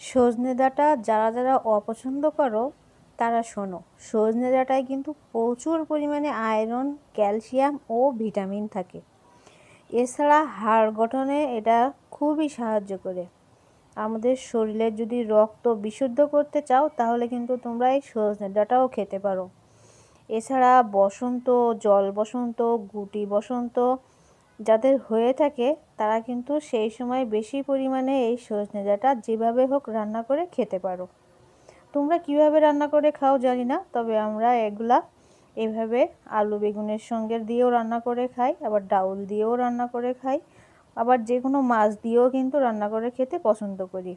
সজনে ডাঁটা যারা যারা অপছন্দ করো, তারা শোনো সজনে ডাঁটায় কিন্তু প্রচুর পরিমাণে আয়রন, ক্যালসিয়াম ও ভিটামিন থাকে। এছাড়া হাড় গঠনে এটা খুবই সাহায্য করে। আমাদের শরীরে যদি রক্ত বিশুদ্ধ করতে চাও, তাহলে কিন্তু তোমরা এই সজনে ডাঁটাও খেতে পারো। এছাড়া বসন্ত জল বসন্ত গুটি বসন্ত যাদের হয়ে থাকে, তারা কিন্তু সেই সময় বেশি পরিমাণে এই সজনে ডাঁটা যেভাবে হোক রান্না করে খেতে পারো। তোমরা কীভাবে রান্না করে খাও জানি না, তবে আমরা এগুলা এভাবে আলু বেগুনের সঙ্গে দিয়েও রান্না করে খাই, আবার ডাউল দিয়েও রান্না করে খাই, আবার যে কোনো মাছ দিয়েও কিন্তু রান্না করে খেতে পছন্দ করি।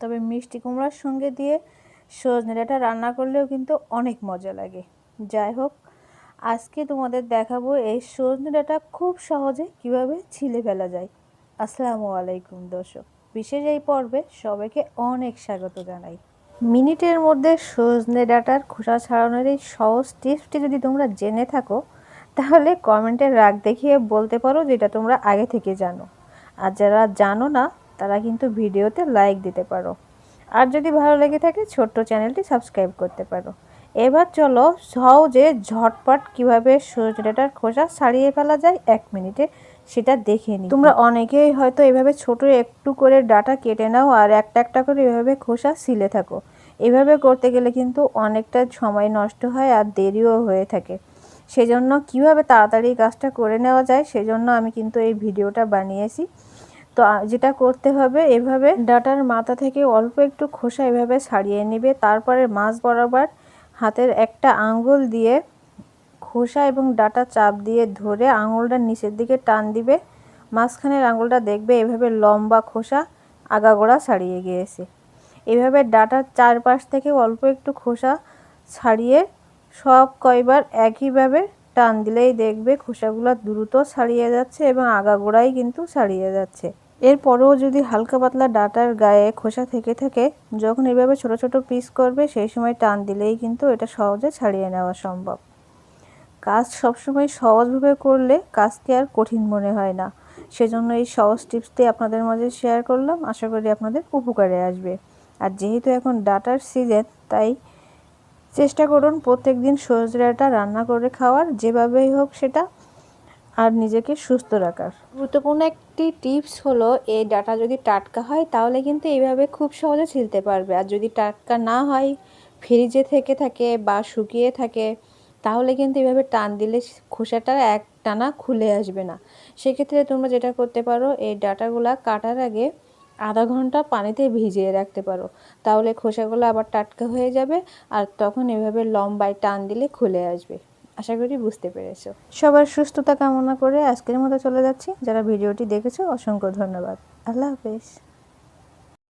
তবে মিষ্টি কুমড়ার সঙ্গে দিয়ে সজনে ডাঁটা রান্না করলেও কিন্তু অনেক মজা লাগে। যাই হোক আজকে তোমাদের দেখাবো এই সজনে ডাঁটা খুব সহজে কীভাবে ছিলে ফেলা যায়। আসসালামু আলাইকুম দর্শক, বিশেষ এই পর্বে সবাইকে অনেক স্বাগত জানাই। মিনিটের মধ্যে সজনে ডাঁটার খোসা ছাড়ানোর এই সহজ টিপসটি যদি তোমরা জেনে থাকো, তাহলে কমেন্টে রাগ দেখিয়ে বলতে পারো যেটা তোমরা আগে থেকে জানো। আর যারা জানো না, তারা কিন্তু ভিডিওতে লাইক দিতে পারো। আর যদি ভালো লেগে থাকে, ছোট্ট চ্যানেলটি সাবস্ক্রাইব করতে পারো। এবার চলো সহজে ঝটপট কীভাবে ডাঁটার খোসা ছাড়িয়ে ফেলা যায় এক মিনিটে সেটা দেখে নিই। তোমরা অনেকেই হয়তো এভাবে ছোট একটু করে ডাটা কেটে নাও আর একটা একটা করে এভাবে খোসা সিলে থাকো। এভাবে করতে গেলে কিন্তু অনেকটা সময় নষ্ট হয় আর দেরিও হয়ে থাকে। সেজন্য কীভাবে তাড়াতাড়ি কাজটা করে নেওয়া যায় সেজন্য আমি কিন্তু এই ভিডিওটা বানিয়েছি। তো যেটা করতে হবে এভাবে ডাটার মাথা থেকে অল্প একটু খোসা এভাবে ছাড়িয়ে নেবে, তারপরে মাছ বরাবর হাতের একটা আঙ্গুল দিয়ে খোসা এবং ডাটা চাপ দিয়ে ধরে আঙুলটা নিচের দিকে টান দিবে। মাঝখানের আঙুলটা দেখবে এভাবে লম্বা খোসা আগাগোড়া ছাড়িয়ে গিয়েছে। এভাবে ডাটার চারপাশ থেকে অল্প একটু খোসা ছাড়িয়ে সব কয়বার একইভাবে টান দিলেই দেখবে খোসাগুলো দ্রুত ছাড়িয়ে যাচ্ছে এবং আগাগোড়াই কিন্তু ছাড়িয়ে যাচ্ছে। এরপরেও যদি হালকা পাতলা ডাটার গায়ে খোসা থেকে থাকে, যখন এভাবে ছোট ছোট পিস করবে, সেই সময় টান দিলেই কিন্তু এটা সহজে ছাড়িয়ে নেওয়া সম্ভব। কাজ সবসময় সহজভাবে করলে কাজকে আর কঠিন মনে হয় না। সেজন্য এই সহজ টিপসটি আপনাদের মাঝে শেয়ার করলাম। আশা করি আপনাদের উপকারে আসবে। আর যেহেতু এখন ডাটার সিজন তাই চেষ্টা করুন প্রত্যেক দিন সজনে ডাটা রান্না করে খাওয়ার। যেভাবেই হোক সেটা আর নিজেকে সুস্থ রাখার। গুরুত্বপূর্ণ একটি টিপস হলো, এই ডাটা যদি টাটকা হয়, তাহলে কিন্তু এইভাবে খুব সহজে ছিলতে পারবে। আর যদি টাটকা না হয়, ফ্রিজে থেকে থাকে বা শুকিয়ে থাকে, তাহলে কিন্তু এভাবে টান দিলে খোসাটা এক টানা খুলে আসবে না। সেক্ষেত্রে তোমরা যেটা করতে পারো, এই ডাটাগুলা কাটার আগে আধা ঘণ্টা পানিতে ভিজিয়ে রাখতে পারো। তাহলে খোসাগুলো আবার টাটকা হয়ে যাবে, আর তখন এভাবে লম্বায় টান দিলে খুলে আসবে। আশা করি বুঝতে পেরেছ। সবার সুস্থতা কামনা করে আজকের মতো চলে যাচ্ছি। যারা ভিডিওটি দেখেছ, অসংখ্য ধন্যবাদ। আল্লাহ হাফেজ।